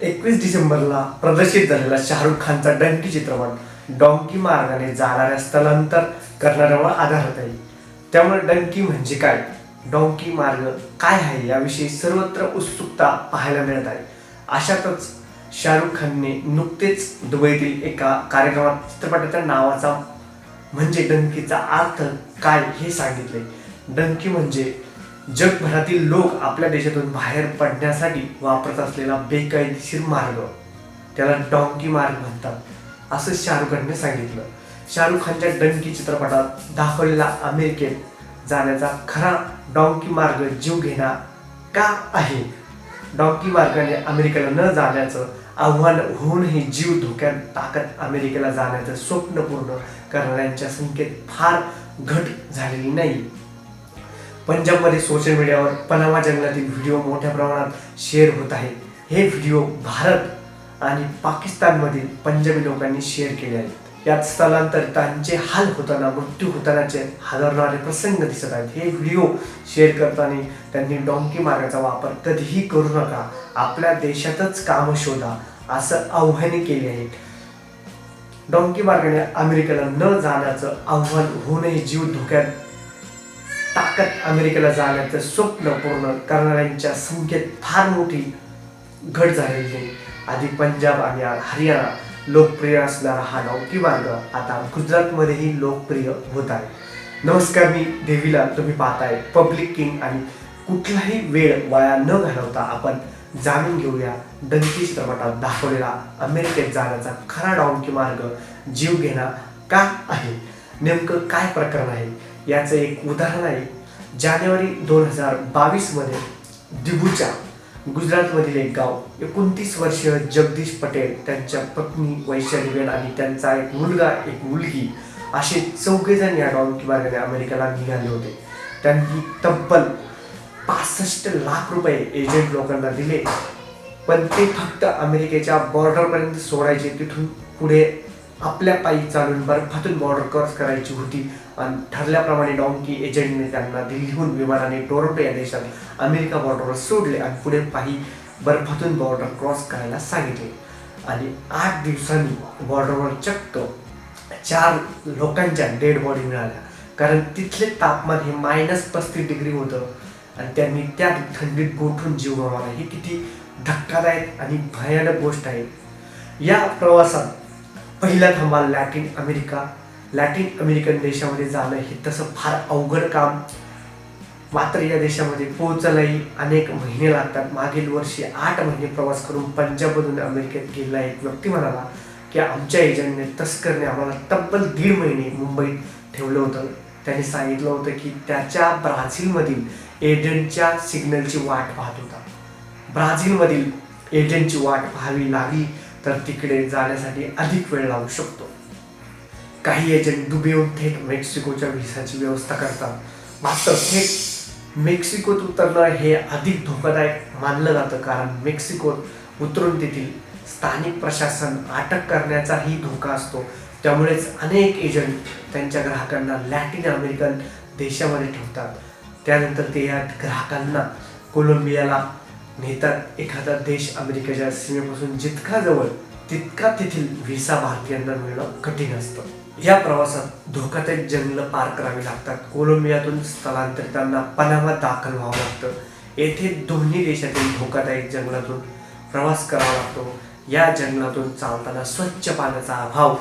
एकवीस डिसेंबरला प्रदर्शित झालेला शाहरुख खानचा डंकी चित्रपट डॉंकी मार्गाने जाणाऱ्या स्थलांतर करणाऱ्यावर आधारित आहे. त्यामुळे डंकी म्हणजे काय? डॉंकी मार्ग काय आहे याविषयी सर्वत्र उत्सुकता पाहायला मिळत आहे. अशातच शाहरुख खानने नुकतेच दुबईतील एका कार्यक्रमात चित्रपटाच्या नावाचा म्हणजे डंकीचा अर्थ काय हे सांगितले डंकी म्हणजे जगभरातील लोक आपल्या देशातून बाहेर पडण्यासाठी वापरत असलेला बेकायदेशीर मार्ग. त्याला डॉंकी मार्ग म्हणतात. असं शाहरुख खानने सांगितलं. शाहरुख खानच्या डंकी चित्रपटात दाखवलेला अमेरिकेत जाण्याचा खरा डॉंकी मार्ग जीव घेणा का आहे? डॉंकी मार्गाने अमेरिकेला न जाण्याचं आव्हान होऊनही जीव धोक्यात टाकत अमेरिकेला जाण्याचं स्वप्न पूर्ण करणाऱ्यांच्या संख्येत फार घट झालेली नाही. पंजाबमध्ये सोशल मीडियावर पनामा जंगलातील व्हिडिओ मोठ्या प्रमाणात शेअर होत आहे. हे व्हिडिओ भारत आणि पाकिस्तानमधील पंजाबी लोकांनी शेअर केले आहेत. यात स्थलांतरितांचे हाल होताना मृत्यू होतानाचे हादरणारे प्रसंग दिसत आहेत. हे व्हिडिओ शेअर करताना त्यांनी डोंकी मार्गाचा वापर कधीही करू नका. आपल्या देशातच काम शोधा असं आव्हाने केले आहे. डोंकी मार्गाने अमेरिकेला न जाण्याचं आव्हान होऊनही जीव धोक्यात ताकद अमेरिकेला जाण्याचं स्वप्न पूर्ण करणाऱ्यांच्या संख्येत फार मोठी घट झालेली आहे. आधी पंजाब आणि हरियाणा लोकप्रिय असणारा हा नौकी मार्ग आता गुजरातमध्येही लोकप्रिय होत आहे. नमस्कार मी देवीला तुम्ही पाहताय. पब्लिक किंग आणि कुठलाही वेळ वाया न घालवता आपण जाणून घेऊया डंकी चित्रपटात दाखवलेला अमेरिकेत जाण्याचा खरा डॉंकी मार्ग जीव घेणा का आहे? नेमकं काय प्रकरण आहे? याचं एक उदाहरण आहे. जानेवारी दोन हजार बावीसमध्ये दिबूच्या गुजरातमधील एक गाव एकोणतीस वर्षीय जगदीश पटेल त्यांच्या पत्नी वैशालीबेन आणि त्यांचा एक मुलगा एक मुलगी असे चौघेजण या डॉंकी मार्गाने अमेरिकेला निघाले होते. त्यांनी तब्बल पासष्ट लाख रुपये एजंट लोकांना दिले. पण ते फक्त अमेरिकेच्या बॉर्डरपर्यंत सोडायचे. तिथून पुढे आपल्या पायी चालून बर्फातून बॉर्डर क्रॉस करायची होती. आणि ठरल्याप्रमाणे डॉंकी एजंटने त्यांना दिल्लीहून विमानाने टोरंटो या देशात अमेरिका बॉर्डरवर सोडले आणि पुढे पायी बर्फातून बॉर्डर क्रॉस करायला सांगितले. आणि आठ दिवसांनी बॉर्डरवर चक्क चार लोकांच्या डेड बॉडी मिळाल्या. कारण तिथले तापमान हे मायनस पस्तीस डिग्री होतं. आणि त्यांनी त्या थंडीत गोठून जीव गमावला ही किती धक्कादायक आणि भयानक गोष्ट आहे. या प्रवासात पहिला थांबा लॅटिन अमेरिका. लॅटिन अमेरिकन देशामध्ये जाणं हे तसं फार अवघड काम मात्र या देशामध्ये पोहोचायलाही अनेक महिने लागतात. मागील वर्षी आठ महिने प्रवास करून पंजाबमधून अमेरिकेत गेलेला एक व्यक्ती म्हणाला की आमच्या एजंटने तस्करने आम्हाला तब्बल दीड महिने मुंबईत ठेवलं होतं. त्याने सांगितलं होतं की त्याच्या ब्राझीलमधील एजंटच्या सिग्नलची वाट पाहत होता. ब्राझीलमधील एजंटची वाट पाहावी लागली तर तिकडे जाण्यासाठी अधिक वेळ लागू शकतो. काही एजंट दुबईहून थेट मेक्सिकोच्या व्हिसाची व्यवस्था करतात. मात्र थेट मेक्सिकोत उतरणं हे अधिक धोकादायक मानलं जातं कारण मेक्सिकोत उतरून तेथील स्थानिक प्रशासन अटक करण्याचाही धोका असतो. त्यामुळेच अनेक एजंट त्यांच्या ग्राहकांना लॅटिन अमेरिकन देशामध्ये ठेवतात. त्यानंतर ते या ग्राहकांना कोलंबियाला नेतात एखादा देश अमेरिकेच्या सीमेपासून जितका जवळ तितका तेथील व्हिसा भारतीयांना मिळणं कठीण असतं. या प्रवासात धोकादायक जंगलं पार करावी लागतात. कोलंबियातून स्थलांतरितांना पनामा दाखल व्हावं लागतं. येथे दोन्ही देशातील धोकादायक जंगलातून प्रवास करावा लागतो. या जंगलातून चालताना स्वच्छ पाण्याचा अभाव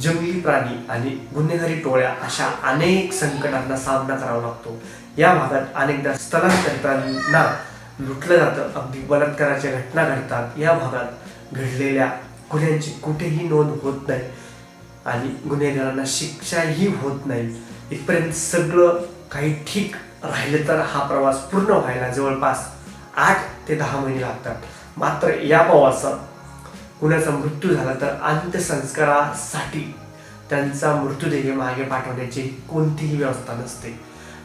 जंगली प्राणी आणि गुन्हेगारी टोळ्या अशा अनेक संकटांना सामना करावा लागतो. या भागात अनेकदा स्थलांतरितांना लुटलं जातं. अगदी बलात्काराच्या घटना घडतात या भागात घडलेल्या गुन्ह्यांची कुठेही नोंद होत नाही आणि गुन्हेगारांना शिक्षाही होत नाही. इथपर्यंत सगळं काही ठीक राहिलं तर हा प्रवास पूर्ण व्हायला जवळपास आठ ते दहा महिने लागतात. मात्र या प्रवासात कुणाचा मृत्यू झाला तर अंत्यसंस्कारासाठी त्यांचा मृत्यूदेह मागे पाठवण्याची कोणतीही व्यवस्था नसते.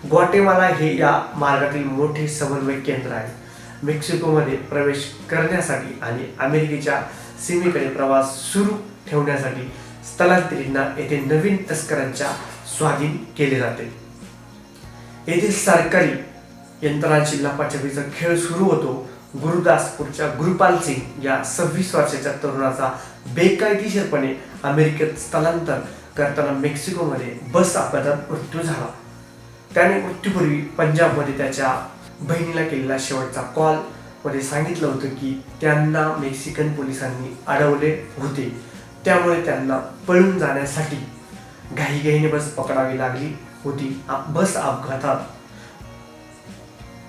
ग्वाटेमाला हे या मार्गातील मोठे समन्वय केंद्र आहे. मेक्सिकोमध्ये प्रवेश करण्यासाठी आणि अमेरिकेच्या सीमेकडे प्रवास सुरू ठेवण्यासाठी स्थलांतरींना येथे नवीन तस्करांच्या स्वाधीन केले जाते. येथील सरकारी यंत्रांची लपाछपीचा खेळ सुरू होतो. गुरुदासपूरच्या गुरुपाल सिंग या सव्वीस वर्षाच्या तरुणाचा बेकायदेशीरपणे अमेरिकेत स्थलांतर करताना मेक्सिकोमध्ये बस अपघातात मृत्यू झाला. त्याने मृत्यूपूर्वी पंजाबमध्ये त्याच्या बहिणीला केलेला शेवटचा कॉलमध्ये सांगितलं होतं की त्यांना मेक्सिकन पोलिसांनी अडवले होते. त्यामुळे त्यांना पळून जाण्यासाठी घाईघाईने बस पकडावी लागली होती. बस अपघातात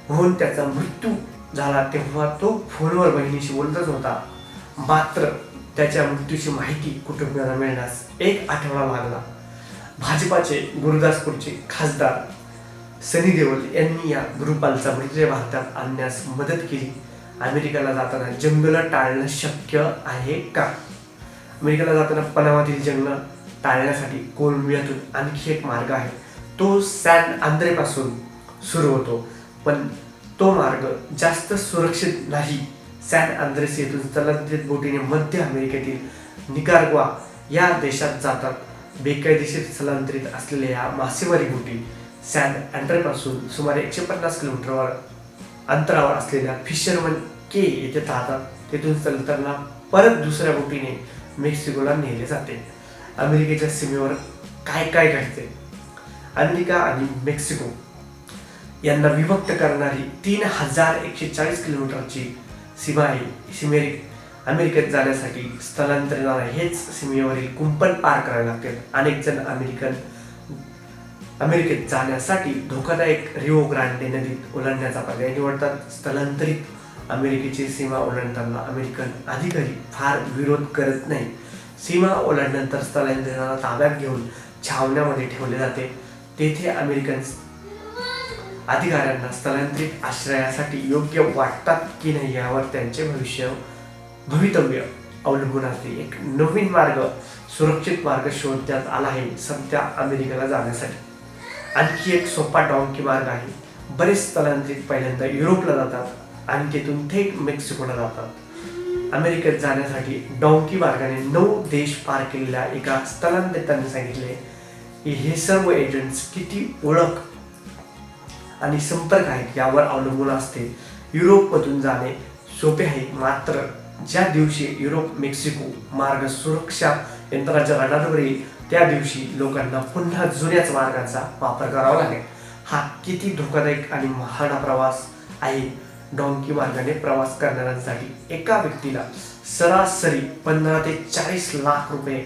होऊन त्याचा मृत्यू झाला तेव्हा तो फोनवर बहिणीशी बोलतच होता. मात्र त्याच्या मृत्यूची माहिती कुटुंबियांना मिळण्यास एक आठवडा लागला. भाजपाचे गुरुदासपूरचे खासदार सनी देओल यांनी या गुरुपालचा मृतदेह भारतात आणण्यास मदत केली. अमेरिकेला जाताना जंगल टाळणं शक्य आहे का? अमेरिकेला जाताना पनामातील जंगल टाळण्यासाठी कोलंबियातून आणखी एक मार्ग आहे. तो सॅन आंद्रेपासून सुरू होतो पण तो मार्ग जास्त सुरक्षित नाही. सॅन आंद्रेस येथून स्थलांतरित बोटीने मध्य अमेरिकेतील निकारग्वा या देशात जातात. बेकायदेशीर स्थलांतरित असलेल्या या मासेमारी बोटी सॅन अँड्रेपासून सुमारे एकशे पन्नास किलोमीटरवर अंतरावर असलेल्या फिशरमन के येथे राहतात तेथून स्थलांतरला परत दुसऱ्या बोटीने मेक्सिकोला नेले जाते. अमेरिकेच्या सीमेवर काय काय घडते? अमेरिका आणि मेक्सिको यांना विभक्त करणारी तीन हजार एकशे चाळीस किलोमीटरची सीमा आहे. सीमे अमेरिकेत जाण्यासाठी स्थलांतरितांना हेच सीमेवरील कुंपण पार करावे लागते अनेक जण अमेरिकन अमेरिकेत जाण्यासाठी धोकादायक रिओ ग्रांडे नदीत ओलांडण्याचा पर्याय निवडतात. स्थलांतरित अमेरिकेची सीमा ओलांडताना अमेरिकन अधिकारी फार विरोध करत नाही. सीमा ओलांडल्यानंतर स्थलांतरितांना ताब्यात घेऊन छावण्यामध्ये ठेवले जाते. तेथे अमेरिकन अधिकाऱ्यांना स्थलांतरित आश्रयासाठी योग्य वाटतात की नाही यावर त्यांचे भविष्य भवितव्य अवलंबून असते एक नवीन मार्ग सुरक्षित मार्ग शोधण्यात आला आहे सध्या अमेरिकेला जाण्यासाठी. आणखी एक सोपा डॉंकी मार्ग आहे. बरेच स्थलांतरित पहिल्यांदा युरोपला जातात आणि तिथून थेट मेक्सिकोला जातात. अमेरिकेत जाण्यासाठी डॉंकी मार्गाने नऊ देश पार केलेल्या एका स्थलांतरितांनी सांगितले की हे सर्व एजंट्स किती ओळख आणि संपर्क आहेत यावर अवलंबून असते. युरोपमधून जाणे सोपे आहे मात्र ज्या दिवशी युरोप मेक्सिको मार्ग सुरक्षा यंत्राच्या रडारवर येईल त्या दिवशी लोकांना पुन्हा जुन्याच मार्गाचा वापर करावा लागेल. हा किती धोकादायक आणि महाडा प्रवास आहे. डोंकी मार्गाने प्रवास करणाऱ्यांसाठी एका व्यक्तीला सरासरी पंधरा ते चाळीस लाख रुपये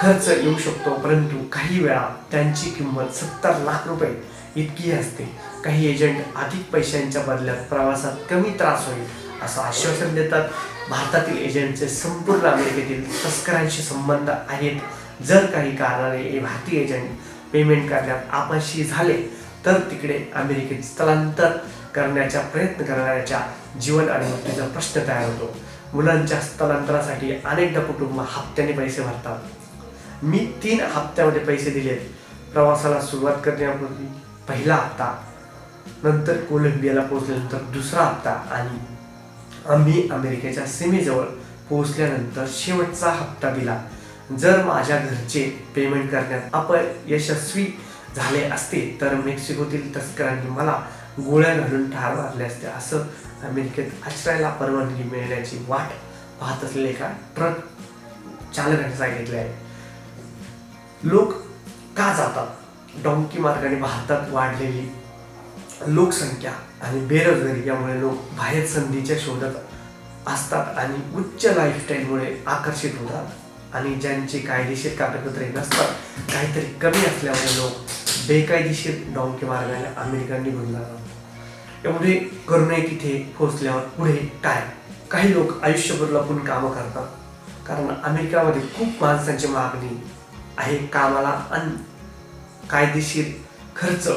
खर्च येऊ शकतो परंतु काही वेळा त्यांची किंमत सत्तर लाख रुपये इतकी असते. काही एजंट अधिक पैशांच्या बदल्यात प्रवासात कमी त्रास होईल असं आश्वासन देतात. भारतातील एजंटचे संपूर्ण अमेरिकेतील तस्करांशी संबंध आहेत. जर काही कारणाने हे भारतीय एजंट पेमेंट करण्यात आपशी झाले तर तिकडे अमेरिकेत स्थलांतर करण्याचा प्रयत्न करणाऱ्याच्या जीवन आणि मृत्यूचा प्रश्न तयार होतो. मुलांच्या स्थलांतरासाठी अनेकदा कुटुंब हप्त्याने पैसे भरतात. मी तीन हप्त्यामध्ये पैसे दिलेत. प्रवासाला सुरुवात करण्यापूर्वी पहिला हप्ता नंतर कोलंबियाला पोहोचल्यानंतर दुसरा हप्ता आणि आम्ही अमेरिकेच्या सीमेजवळ पोहोचल्यानंतर शेवटचा हप्ता दिला. जर माझ्या घरचे पेमेंट करण्यात अपयशस्वी झाले असते तर मेक्सिकोतील तस्करांनी मला गोळ्या घालून ठार मारले असते. असं अमेरिकेत आश्रयाला परवानगी मिळण्याची वाट पाहत असलेले एका ट्रक चालकाने सांगितले आहे. लोक का जातात? डॉंकी मार्गाने भारतात वाढलेली लोकसंख्या आणि बेरोजगारी यामुळे लोक बाहेर संधीच्या शोधात असतात आणि उच्च लाईफस्टाईलमुळे आकर्षित होतात. आणि ज्यांची कायदेशीर कागदपत्रे नसतात काहीतरी कमी असल्यामुळे लोक बेकायदेशीर डॉंकी मार्गाने अमेरिकांनी निघून जातात. एवढे करूनही तिथे पोहोचल्यावर पुढे काय? काही लोक आयुष्यभर लपून कामं करतात. कारण अमेरिकामध्ये खूप माणसांची मागणी आहे कामाला आणि कायदेशीर खर्च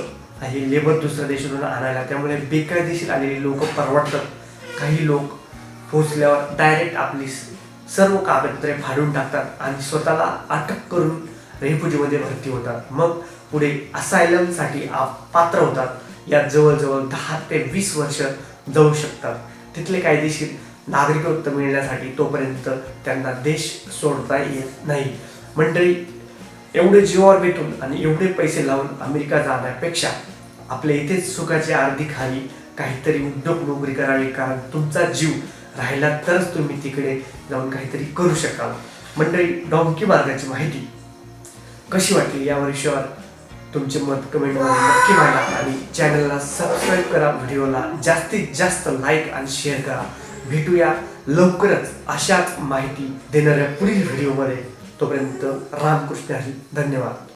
आहे लेबर दुसऱ्या देशातून आणायला. त्यामुळे बेकायदेशीर आलेली लोक परवडतात. काही लोक पोहोचल्यावर डायरेक्ट आपली सर्व कागदपत्रे फाडून टाकतात आणि स्वतःला अटक करून रेफ्युजीमध्ये भरती होतात. मग पुढे असायलमसाठी पात्र होतात. यात जवळजवळ दहा ते वीस वर्ष जाऊ शकतात. तिथले कायदेशीर नागरिकत्व मिळण्यासाठी तोपर्यंत त्यांना देश सोडता येत नाही. मंडळी एवढे जीवावर भेटून आणि एवढे पैसे लावून अमेरिका जाण्यापेक्षा आपल्या इथेच सुखाची अर्धी खाली काहीतरी उद्योग नोकरी करावी कारण तुमचा जीव राहिला तरच तुम्ही तिकडे जाऊन काहीतरी करू शकाल. मंडळी डॉंकी मार्गाची माहिती कशी वाटली या विषयावर तुमचे मत कमेंटमध्ये नक्की मांडा आणि चॅनलला सबस्क्राईब करा व्हिडिओला जास्तीत जास्त लाईक आणि शेअर करा. भेटूया लवकरच अशाच माहिती देणाऱ्या पुढील व्हिडिओमध्ये तोपर्यंत रामकृष्ण हरी धन्यवाद.